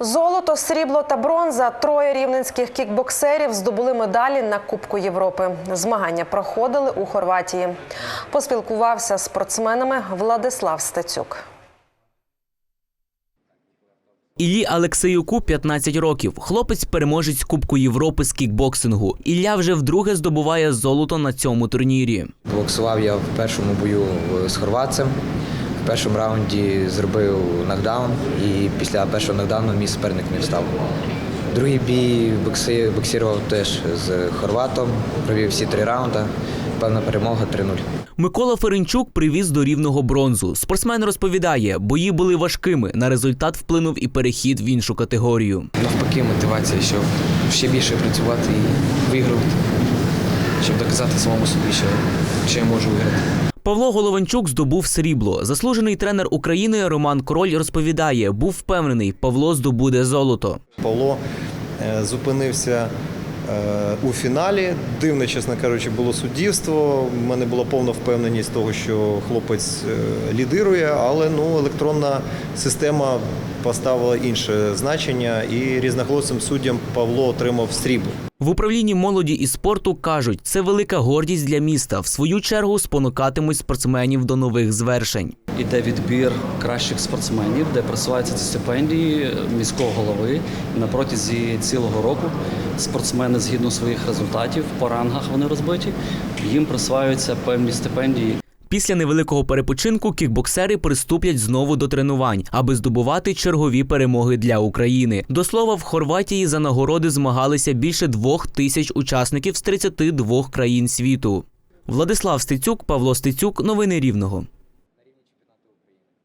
Золото, срібло та бронза. Троє рівненських кікбоксерів здобули медалі на Кубку Європи. Змагання проходили у Хорватії. Поспілкувався з спортсменами Владислав Стецюк. Іллі Алексеюку 15 років. Хлопець переможець Кубку Європи з кікбоксингу. Ілля вже вдруге здобуває золото на цьому турнірі. Боксував я в першому бою з хорватцем. Першому раунді зробив нокдаун і після першого нокдауну мій суперник не встав. Другий бій бокси, боксував теж з хорватом, провів всі три раунди. Певна перемога 3-0. Микола Ференчук привіз до рівного бронзу. Спортсмен розповідає, бої були важкими. На результат вплинув і перехід в іншу категорію. навпаки мотивація, щоб ще більше працювати і виграти, щоб доказати самому собі, що, що я можу виграти. Павло Голованчук здобув срібло. Заслужений тренер України Роман Король розповідає, був впевнений, Павло здобуде золото. Павло е, зупинився у фіналі. Дивне, чесно кажучи, було суддівство. У мене була повна впевненість того, що хлопець е, лідирує, але ну, електронна система поставила інше значення, і різноголосим суддям Павло отримав срібло. В управлінні молоді і спорту кажуть, це велика гордість для міста. В свою чергу спонукатимуть спортсменів до нових звершень. Іде відбір кращих спортсменів, де присуваються ці стипендії міського голови. На протязі цілого року спортсмени згідно своїх результатів по рангах вони розбиті. Їм присваюються певні стипендії. Після невеликого перепочинку кікбоксери приступлять знову до тренувань, аби здобувати чергові перемоги для України. До слова, в Хорватії за нагороди змагалися більше двох тисяч учасників з 32 країн світу. Владислав Стецюк, Павло Стецюк, новини Рівного.